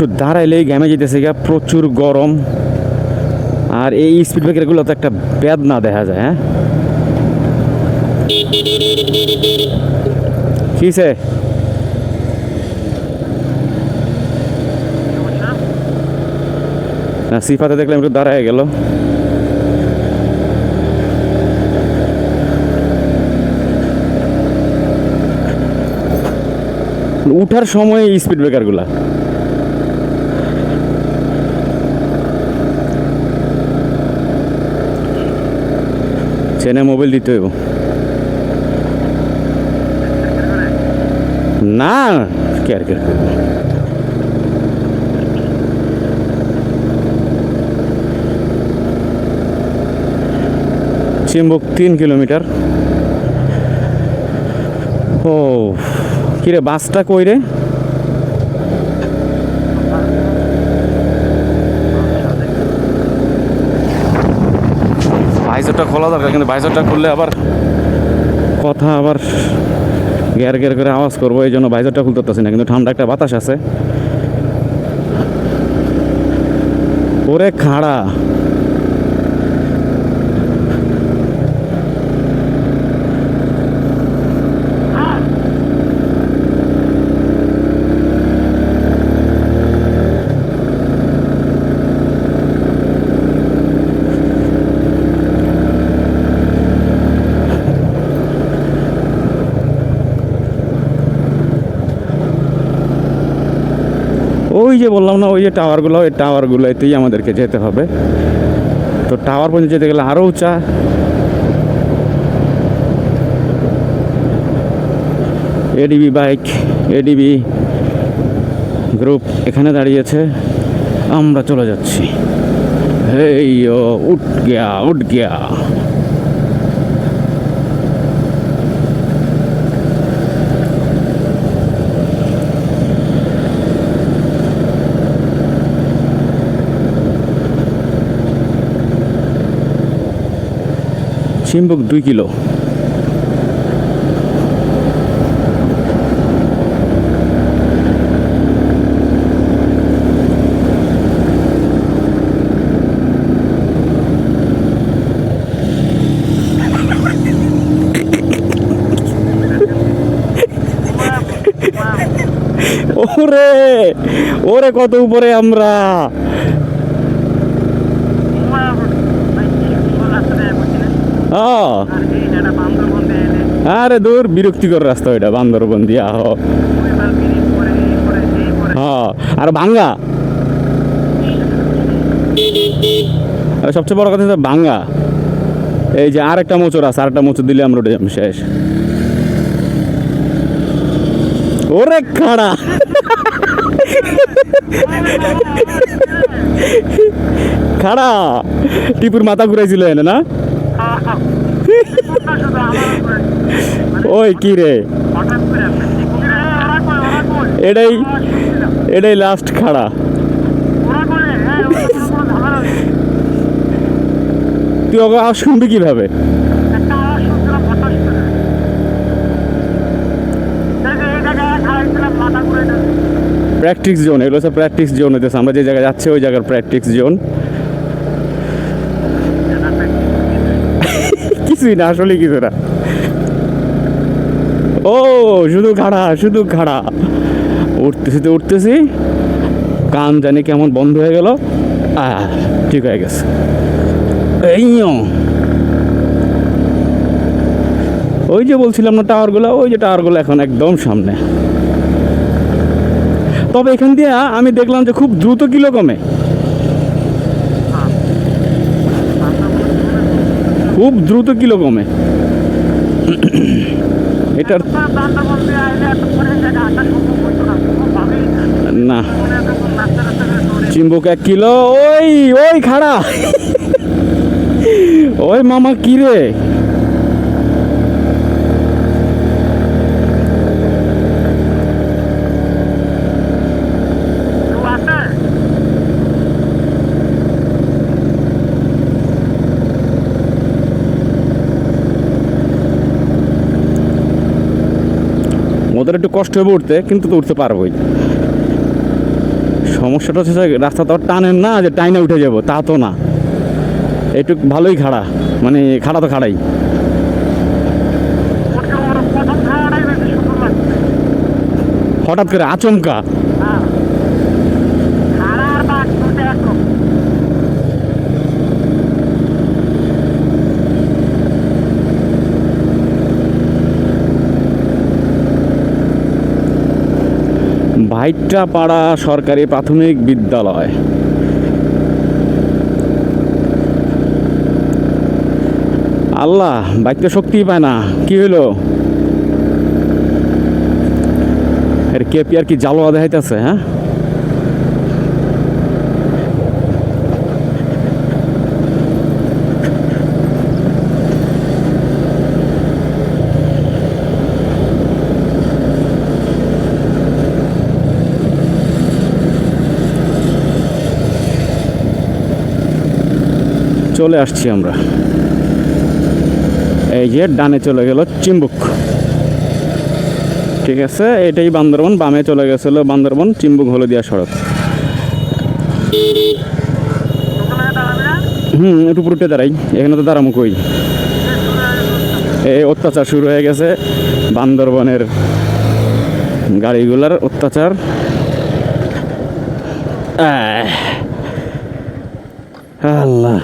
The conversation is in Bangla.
একটু দাঁড়াইলেই ঘেমে যেতেছে গা, প্রচুর গরম। আর এই স্পিড ব্রেকারগুলো তো একটা বেদনা দেখা যায় হ্যাঁ? কিসে না, সিফাতে দেখলাম একটু দাঁড়ায় গেল। উঠার সময় স্পিড ব্রেকারগুলা চেনে মোবাইল দিতে হইব। না কেয়ার কেয়ার করব? চিম্বুক তিন কিলোমিটার। ও কিরে বাসটা কই রে? ভাইজারটা খোলা দরকার কিন্তু ভাইজারটা খুললে আবার কথা আবার গ্যার গ্যার করে আওয়াজ করব, এই জন্য ভাইজারটা খুলতে পারতেছি না, কিন্তু ঠান্ডা একটা বাতাস আছে। ওরে খাড়া। ওই যে বললাম না, ওই যে টাওয়ারগুলো ওই টাওয়ারগুলোতেই আমাদেরকে যেতে হবে। তো টাওয়ার পর্যন্ত যেতে গেলে আরও উঁচা। এডিবি বাইক এডিবি গ্রুপ এখানে দাঁড়িয়েছে। আমরা চলে যাচ্ছি। হেই ও উঠ গিয়া উঠ গিয়া। চিম্বুক দুই কিলো। ওরে ওরে কত উপরে আমরা। আরে দূর, বিরক্তিকর রাস্তা ওইটা, বান্দরবন দিয়া, হ। আর ভাঙ্গা সবচেয়ে বড় কথা হচ্ছে ভাঙ্গা এই যে আর একটা মোচর আছে আর একটা মোচর দিলে আমরা যাব, শেষ। ওরে খাড়া। খাড়া। টিপুর মাথা ঘুরাইছিল এনে, না? ওই কি রে? এটাই এটাই লাস্ট খাড়া। তুই ওকে আওয়াজ শুনবি কীভাবে? প্র্যাকটিস জোন এগুলো হচ্ছে প্র্যাকটিস জোন হইতেছে। আমরা যে জায়গায় যাচ্ছি, ওই জায়গার প্র্যাকটিস জোন কিছুই না, আসলে কিছু না। ও, শুধু খাড়া শুধু খাড়া উঠতেছি তো, উঠতেছি। কান জানি কেমন বন্ধ হয়ে গেল। ঠিক হয়ে গেছে। এই ওই যে বলছিলাম না টাওয়ারগুলো, ওই যে টাওয়ারগুলো এখন একদম সামনে। তবে এখান দিয়ে আমি দেখলাম যে খুব দ্রুত কিলো কমে। খুব দ্রুত কিলো কমে। এটার না। চিম্বুক এক কিলো। ওই ওই খাড়া। ওই মামা, কি রে ওদের একটু কষ্ট হবে উঠতে, কিন্তু তো উঠতে পারবোই। সমস্যাটা হচ্ছে রাস্তা তো টানেন না, যে টাইনে উঠে যাব, তা তো না। একটু ভালোই খাড়া মানে খাড়া তো খাড়াই। হঠাৎ করে আচমকা হ্যাঁ খাড়া আর বাঘ দুটো একরকম ভাইট্টা পাড়া সরকারি প্রাথমিক বিদ্যালয়। আল্লাহ বাইক শক্তি পায় না। কি হইল? এর কেপিয়ার কি জালোয়া দেখাইতেছে হ্যাঁ? চলে আসছি আমরা। এই যে ডানে চলে গেল চিম্বুক। ঠিক আছে, এটাই বান্দরবন, বামে চলে গেছিল বান্দরবন, চিম্বুক হলদিয়া সড়ক। হুম, একটু পুরোটে দাঁড়াই, এখানে তো দাঁড়ামো কই? এই অত্যাচার শুরু হয়ে গেছে বান্দরবনের গাড়িগুলার অত্যাচার। আল্লাহ।